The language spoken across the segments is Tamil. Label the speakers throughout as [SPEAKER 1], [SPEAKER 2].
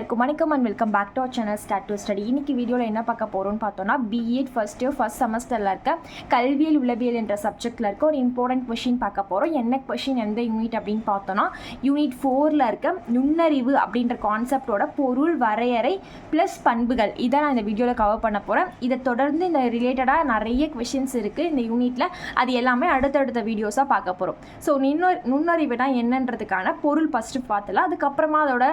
[SPEAKER 1] எல்லாருக்கும் வணக்கம் and welcome back to our channel start to study இன்னைக்கு வீடியோவில் என்ன பார்க்க போகிறோம்னு பார்த்தோம்னா பிஎட் ஃபர்ஸ்ட் இயர் ஃபர்ஸ்ட் செமஸ்டரில் இருக்க கல்வியல் உளவியல் என்ற சப்ஜெக்ட்டில் இருக்க ஒரு இம்பார்ட்டன்ட் கொஷின் பார்க்க போகிறோம் என்ன கொஷின் எந்த யூனிட் அப்படின்னு பார்த்தோம்னா யூனிட் ஃபோரில் இருக்க நுண்ணறிவு அப்படின்ற கான்செப்டோட பொருள் வரையறை ப்ளஸ் பண்புகள். இதை நான் இந்த வீடியோவில் கவர் பண்ண போகிறேன் இதை தொடர்ந்து இந்த ரிலேட்டடாக நிறைய கொஷின்ஸ் இருக்குது இந்த யூனிட்டில் அது எல்லாமே அடுத்தடுத்த வீடியோஸாக பார்க்க போகிறோம் ஸோ நுண்ண நுண்ணறிவுனா என்னன்றதுக்கான பொருள் ஃபஸ்ட்டு பார்த்துலாம். அதுக்கப்புறமா அதோட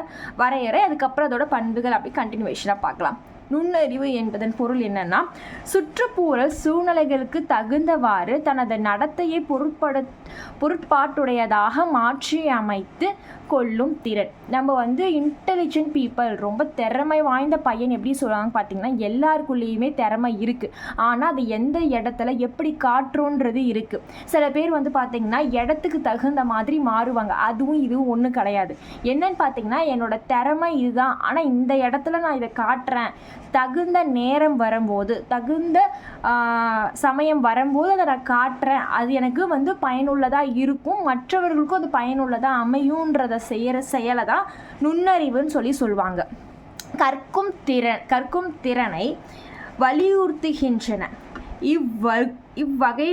[SPEAKER 1] வரையறை அதுக்கப்புறம் அதோட பண்புகள் அப்படி கண்டினியூவேஷனாக பார்க்கலாம். நுண்ணறிவு என்பதன் பொருள் என்னன்னா சுற்றுப்புற சூழ்நிலைகளுக்கு தகுந்தவாறு தனது நடத்தையை பொருட்படு பொருட்பாட்டுடையதாக மாற்றி அமைத்து கொள்ளும் திறன். நம்ம வந்து இன்டெலிஜென்ட் பீப்புள் ரொம்ப திறமை வாய்ந்த பையன் எப்படி சொல்லுவாங்க பார்த்தீங்கன்னா எல்லாருக்குள்ளேயுமே திறமை இருக்குது ஆனால் அது எந்த இடத்துல எப்படி காட்டுறோன்றது இருக்குது சில பேர் வந்து பார்த்திங்கன்னா இடத்துக்கு தகுந்த மாதிரி மாறுவாங்க. அதுவும் இதுவும் ஒன்றும் கிடையாது. என்னன்னு பார்த்தீங்கன்னா என்னோடய திறமை இதுதான். ஆனால் இந்த இடத்துல நான் இதை காட்டுறேன். தகுந்த நேரம் வரும்போது தகுந்த சமயம் வரும்போது அதை நான் காட்டுறேன். அது எனக்கு வந்து பயனுள்ளதாக இருக்கும். மற்றவர்களுக்கும் அது பயனுள்ளதாக அமையுன்றதை செய்கிற செயலை தான் நுண்ணறிவுன்னு சொல்லி சொல்லுவாங்க. கற்கும் திறன் கற்கும் திறனை வலியுறுத்துகின்றன. இவ்வ இவ்வகை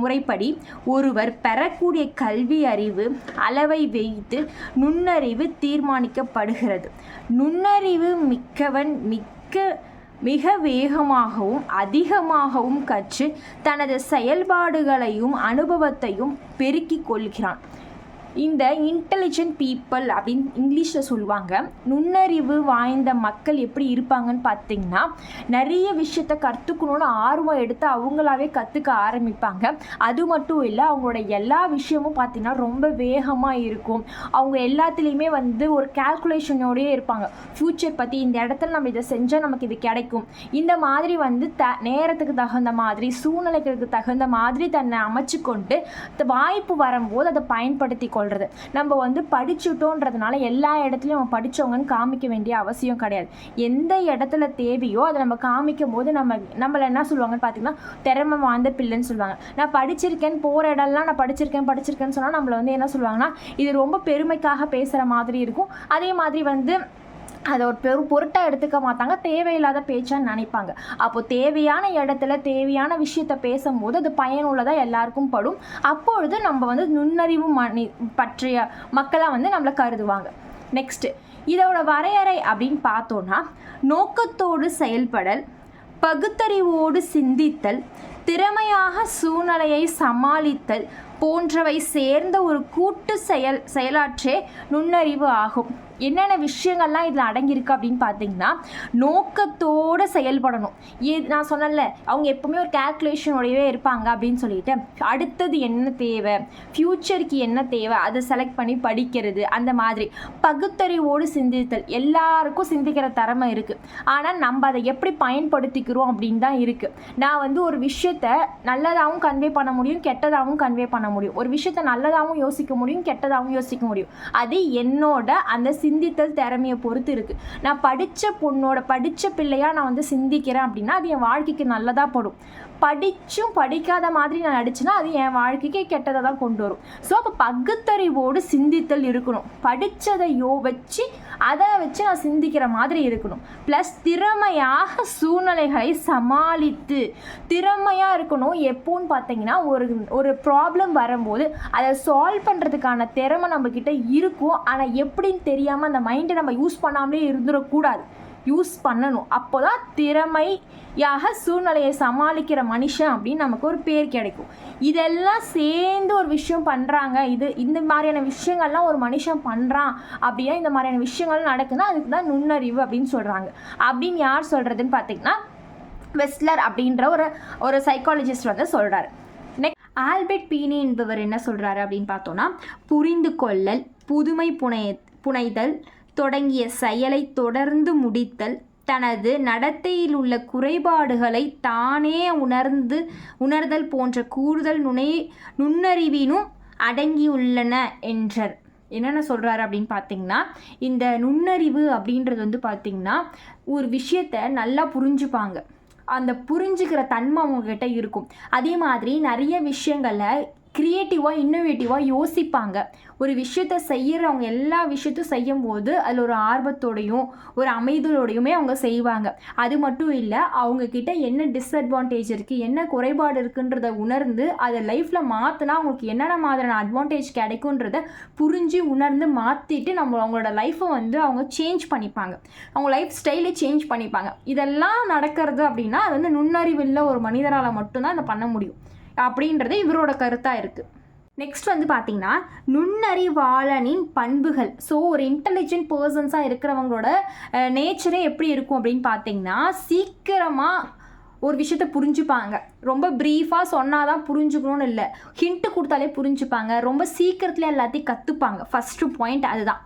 [SPEAKER 1] முறைப்படி ஒருவர் பெறக்கூடிய கல்வி அறிவு அளவை வைத்து நுண்ணறிவு தீர்மானிக்கப்படுகிறது. நுண்ணறிவு மிக்கவன் மிக்க மிக வேகமாகவும் அதிகமாகவும் கற்று தனது செயல்பாடுகளையும் அனுபவத்தையும் பெருக்கிக் கொள்கிறான். இந்த இன்டெலிஜென்ட் பீப்புள் அப்படின்னு இங்கிலீஷில் சொல்லுவாங்க. நுண்ணறிவு வாய்ந்த மக்கள் எப்படி இருப்பாங்கன்னு பார்த்தீங்கன்னா நிறைய விஷயத்த கற்றுக்கணும்னு ஆர்வம் எடுத்து அவங்களாவே கற்றுக்க ஆரம்பிப்பாங்க. அது மட்டும் இல்லை அவங்களோட எல்லா விஷயமும் பார்த்தீங்கன்னா ரொம்ப வேகமாக இருக்கும். அவங்க எல்லாத்துலேயுமே வந்து ஒரு கால்குலேஷனோடயே இருப்பாங்க. ஃப்யூச்சர் பற்றி இந்த இடத்துல நம்ம இதை செஞ்சால் நமக்கு இது கிடைக்கும். இந்த மாதிரி வந்து த நேரத்துக்கு தகுந்த மாதிரி சூழ்நிலைகளுக்கு தகுந்த மாதிரி தன்னை அமைச்சு கொண்டு த- வாய்ப்பு வரும்போது அதை பயன்படுத்தி சொல்கிறது நம்ம வந்து படிச்சுட்டோன்றதுனால எல்லா இடத்துலையும் நம்ம படித்தவங்கன்னு காமிக்க வேண்டிய அவசியம் கிடையாது. எந்த இடத்துல தேவையோ அதை நம்ம காமிக்கும் போது நம்ம நம்மளை என்ன சொல்லுவாங்கன்னு பார்த்தீங்கன்னா திறமை வாய்ந்த பிள்ளைன்னு சொல்லுவாங்க. நான் படிச்சிருக்கேன் போகிற இடம்லாம் நான் படிச்சிருக்கேன் படிச்சிருக்கேன்னு சொன்னால் நம்மளை வந்து என்ன சொல்லுவாங்கன்னா இது ரொம்ப பெருமைக்காக பேசுகிற மாதிரி இருக்கும். அதே மாதிரி வந்து அதை ஒரு பெரு பொருட்டாக எடுத்துக்க மாட்டாங்க. தேவையில்லாத பேச்சான்னு நினைப்பாங்க. அப்போ தேவையான இடத்துல தேவையான விஷயத்த பேசும்போது அது பயனுள்ளதாக எல்லாருக்கும் படும். அப்பொழுது நம்ம வந்து நுண்ணறிவு மணி பற்றிய மக்களாக வந்து நம்மளை கருதுவாங்க. நெக்ஸ்ட்டு இதோட வரையறை அப்படின்னு பார்த்தோன்னா நோக்கத்தோடு செயல்படல் பகுத்தறிவோடு சிந்தித்தல் திறமையாக சூழ்நிலையை சமாளித்தல் போன்றவை சேர்ந்த ஒரு கூட்டு செயல் செயலாற்றே நுண்ணறிவு ஆகும். என்னென்ன விஷயங்கள்லாம் இதில் அடங்கியிருக்கு அப்படின்னு பார்த்தீங்கன்னா நோக்கத்தோடு செயல்படணும். ஏ நான் சொன்னேன்ல அவங்க எப்பவுமே ஒரு கேல்குலேஷனோடையவே இருப்பாங்க அப்படின்னு சொல்லிட்டு அடுத்தது என்ன தேவை? ஃப்யூச்சருக்கு என்ன தேவை? அதை செலக்ட் பண்ணி படிக்கிறது அந்த மாதிரி. பகுத்தறிவோடு சிந்தித்தல் எல்லாருக்கும் சிந்திக்கிற திறமை இருக்குது ஆனால் நம்ம அதை எப்படி பயன்படுத்திக்கிறோம் அப்படின்னு தான் இருக்குது நான் வந்து ஒரு விஷயத்த நல்லதாகவும் கன்வே பண்ண முடியும் கெட்டதாகவும் கன்வே பண்ண முடியும். ஒரு விஷயத்த நல்லதாகவும் யோசிக்க முடியும் கெட்டதாகவும் யோசிக்க முடியும். அது என்னோட அந்த சிந்தித்தல் திறமையை பொறுத்து இருக்குது நான் படித்த பொண்ணோட படித்த பிள்ளையாக நான் வந்து சிந்திக்கிறேன் அப்படின்னா அது என் வாழ்க்கைக்கு நல்லதாக படும். படிச்சும் படிக்காத மாதிரி நான் நடிச்சுன்னா அது என் வாழ்க்கைக்கு கெட்டதை தான் கொண்டு வரும். ஸோ அப்போ பகுத்தறிவோடு சிந்தித்தல் இருக்கணும். படித்ததையோ வச்சு அதை வச்சு நான் சிந்திக்கிற மாதிரி இருக்கணும். ப்ளஸ் திறமையாக சூழ்நிலைகளை சமாளித்து திறமையாக இருக்கணும். எப்போன்னு பார்த்தீங்கன்னா ஒரு ஒரு ப்ராப்ளம் வரும்போது அதை சால்வ் பண்ணுறதுக்கான திறமை நம்மக்கிட்ட இருக்கும். ஆனால் எப்படின்னு தெரியாமல் அந்த மைண்டை நம்ம யூஸ் பண்ணாமலே இருந்துடக்கூடாது. யூஸ் பண்ணணும். அப்போ தான் திறமையாக சூழ்நிலையை சமாளிக்கிற மனுஷன் அப்படின்னு நமக்கு ஒரு பேர் கிடைக்கும். இதெல்லாம் சேர்ந்து ஒரு விஷயம் பண்ணுறாங்க இது இந்த மாதிரியான விஷயங்கள்லாம் ஒரு மனுஷன் பண்ணுறான் அப்படின்னா இந்த மாதிரியான விஷயங்கள் நடக்குதுன்னா அதுக்கு தான் நுண்ணறிவு அப்படின்னு சொல்கிறாங்க அப்படின்னு யார் சொல்கிறதுன்னு பார்த்தீங்கன்னா வெஸ்லர் அப்படின்ற ஒரு ஒரு சைக்காலஜிஸ்ட் வந்து சொல்கிறாரு நெக்ஸ்ட் ஆல்பர்ட் பீனி என்பவர் என்ன சொல்கிறாரு அப்படின்னு பார்த்தோன்னா புரிந்து கொள்ளல் புதுமை புனைய புனைதல் தொடங்கிய செயலை தொடர்ந்து முடித்தல் தனது நடத்தையில் உள்ள குறைபாடுகளை தானே உணர்ந்து உணர்தல் போன்ற கூடுதல் நுணை நுண்ணறிவினும் அடங்கியுள்ளன என்றார். என்னென்ன சொல்கிறாரு அப்படின்னு பார்த்தீங்கன்னா இந்த நுண்ணறிவு அப்படின்றது வந்து பார்த்திங்கன்னா ஒரு விஷயத்தை நல்லா புரிஞ்சுப்பாங்க. அந்த புரிஞ்சுக்கிற தன்மை அவங்கக்கிட்ட இருக்கும். அதே மாதிரி நிறைய விஷயங்களை க்ரியேட்டிவாக இன்னோவேட்டிவாக யோசிப்பாங்க. ஒரு விஷயத்த செய்கிறவங்க எல்லா விஷயத்தையும் செய்யும் போது அதில் ஒரு ஆர்வத்தோடையும் ஒரு அமைதியோடையுமே அவங்க செய்வாங்க. அது மட்டும் இல்லை அவங்கக்கிட்ட என்ன டிஸ்அட்வான்டேஜ் இருக்குது என்ன குறைபாடு இருக்குன்றத உணர்ந்து அதை லைஃப்பில் மாற்றினா அவங்களுக்கு என்னென்ன மாதிரியான அட்வான்டேஜ் கிடைக்குன்றத புரிஞ்சு உணர்ந்து மாற்றிட்டு நம்ம அவங்களோட லைஃப்பை வந்து அவங்க சேஞ்ச் பண்ணிப்பாங்க. அவங்க லைஃப் ஸ்டைலே சேஞ்ச் பண்ணிப்பாங்க. இதெல்லாம் நடக்கிறது அப்படின்னா அது வந்து நுண்ணறிவுள்ள ஒரு மனிதரால் மட்டும்தான் அதை பண்ண முடியும். அப்படின்றது இவரோட கருத்தாக இருக்குது நெக்ஸ்ட் வந்து பார்த்தீங்கன்னா நுண்ணறிவாளனின் பண்புகள். ஸோ ஒரு இன்டெலிஜென்ட் பர்சன்ஸாக இருக்கிறவங்களோட நேச்சரே எப்படி இருக்கும் அப்படின்னு பார்த்தீங்கன்னா சீக்கிரமாக ஒரு விஷயத்த புரிஞ்சுப்பாங்க. ரொம்ப ப்ரீஃபாக சொன்னால் தான் புரிஞ்சுக்கணும்னு இல்லை. ஹிண்ட்டு கொடுத்தாலே புரிஞ்சுப்பாங்க. ரொம்ப சீக்கிரத்தில் எல்லாத்தையும் கற்றுப்பாங்க ஃபஸ்ட்டு பாயிண்ட் அதுதான்.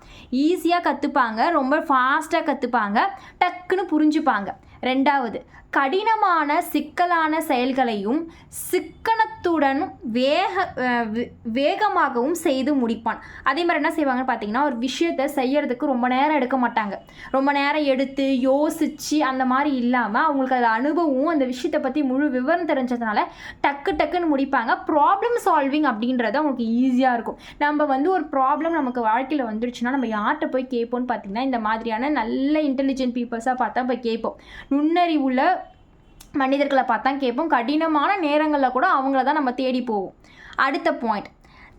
[SPEAKER 1] ஈஸியாக கற்றுப்பாங்க ரொம்ப ஃபாஸ்ட்டாக கற்றுப்பாங்க டக்குன்னு புரிஞ்சுப்பாங்க. ரெண்டாவது கடினமான சிக்கலான செயல்களையும் சிக்கனத்துடன் வேக வே- வேகமாகவும் செய்து முடிப்பான். அதே மாதிரி என்ன செய்வாங்கன்னு பார்த்தீங்கன்னா ஒரு விஷயத்தை செய்யறதுக்கு ரொம்ப நேரம் எடுக்க மாட்டாங்க. ரொம்ப நேரம் எடுத்து யோசித்து அந்த மாதிரி இல்லாமல் அவங்களுக்கு அது அனுபவம் அந்த விஷயத்தை பற்றி முழு விவரம் தெரிஞ்சதுனால டக்கு டக்குன்னு முடிப்பாங்க. ப்ராப்ளம் சால்விங் அப்படின்றது அவங்களுக்கு ஈஸியாக இருக்கும். நம்ம வந்து ஒரு ப்ராப்ளம் நமக்கு வாழ்க்கையில் வந்துருச்சுன்னா நம்ம யார்கிட்ட போய் கேட்போம்னு பார்த்தீங்கன்னா இந்த மாதிரியான நல்ல இன்டெலிஜென்ட் பீப்புள்ஸாக பார்த்தா போய் கேட்போம். நுண்ணறிவுள்ள மனிதர்களை பார்த்தா கேட்போம். கடினமான நேரங்களில் கூட அவங்கள தான் நம்ம தேடி போவோம். அடுத்த பாயிண்ட்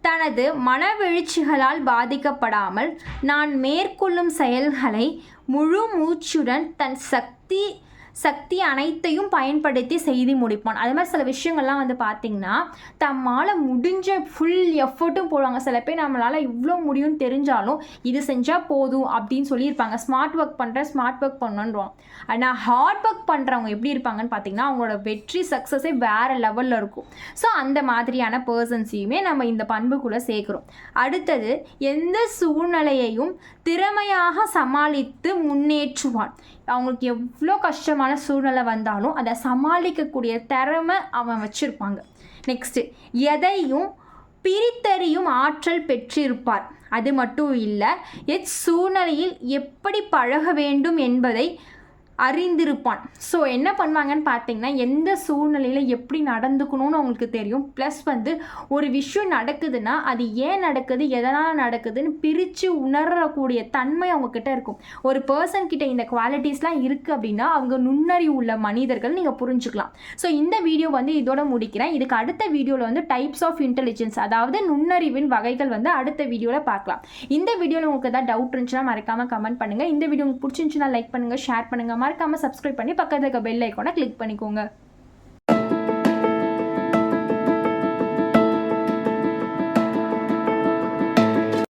[SPEAKER 1] தனது மனவெழுச்சிகளால் பாதிக்கப்படாமல் நான் மேற்கொள்ளும் செயல்களை முழு மூச்சுடன் தன் சக்தி சக்தி அனைத்தையும் பயன்படுத்தி செய்து முடிப்பான். அது மாதிரி சில விஷயங்கள்லாம் வந்து பார்த்திங்கன்னா தம்மால் முடிஞ்ச ஃபுல் எஃபர்ட்டும் போடுவாங்க. சில பேர் நம்மளால் இவ்வளோ முடியும்னு தெரிஞ்சாலும் இது செஞ்சால் போதும் அப்படின்னு சொல்லியிருப்பாங்க. ஸ்மார்ட் ஒர்க் பண்ணுறேன் ஸ்மார்ட் ஒர்க் பண்ணுன்றோம் ஆனால் ஹார்ட் ஒர்க் பண்ணுறவங்க எப்படி இருப்பாங்கன்னு பார்த்தீங்கன்னா அவங்களோட வெற்றி சக்ஸஸே வேறு லெவலில் இருக்கும். ஸோ அந்த மாதிரியான பர்சன்ஸையுமே நம்ம இந்த பண்புக்குள்ளே சேர்க்குறோம். அடுத்தது எந்த சூழ்நிலையையும் திறமையாக சமாளித்து முன்னேற்றுவான். அவங்களுக்கு எவ்வளோ கஷ்டமான சூழ்நிலை வந்தாலும் அதை சமாளிக்கக்கூடிய திறமை அவன் வச்சுருப்பாங்க. நெக்ஸ்ட்டு எதையும் பிரித்தறியும் ஆற்றல் பெற்றிருப்பார். அது மட்டும் இல்லை எச் சூழ்நிலையில் எப்படி பழக வேண்டும் என்பதை அறிந்திருப்பான். ஸோ என்ன பண்ணுவாங்கன்னு பார்த்தீங்கன்னா எந்த சூழ்நிலையில் எப்படி நடந்துக்கணும்னு அவங்களுக்கு தெரியும். ப்ளஸ் வந்து ஒரு விஷயம் நடக்குதுன்னா அது ஏன் நடக்குது எதனால் நடக்குதுன்னு பிரித்து உணரக்கூடிய தன்மை அவங்கக்கிட்ட இருக்கும். ஒரு பர்சன் கிட்ட இந்த குவாலிட்டிஸ்லாம் இருக்குது அப்படின்னா அவங்க நுண்ணறிவு உள்ள மனிதர்கள் நீங்கள் புரிஞ்சுக்கலாம். ஸோ இந்த வீடியோ வந்து இதோட முடிக்கிறேன். இதுக்கு அடுத்த வீடியோவில் வந்து டைப்ஸ் ஆஃப் இன்டெலிஜென்ஸ் அதாவது நுண்ணறிவின் வகைகள் வந்து அடுத்த வீடியோவில் பார்க்கலாம். இந்த வீடியோவில் உங்களுக்கு ஏதாவது டவுட் இருந்துச்சுன்னா மறக்காமல் கமெண்ட் பண்ணுங்கள் இந்த வீடியோ உங்களுக்கு பிடிச்சிருந்துச்சுன்னா லைக் பண்ணுங்கள் ஷேர் பண்ணுங்கள் மறக்காமல் சப்ஸ்கிரைப் பண்ணி பக்கத்துல பெல் ஐக்கானை கிளிக் பண்ணிக்கோங்க.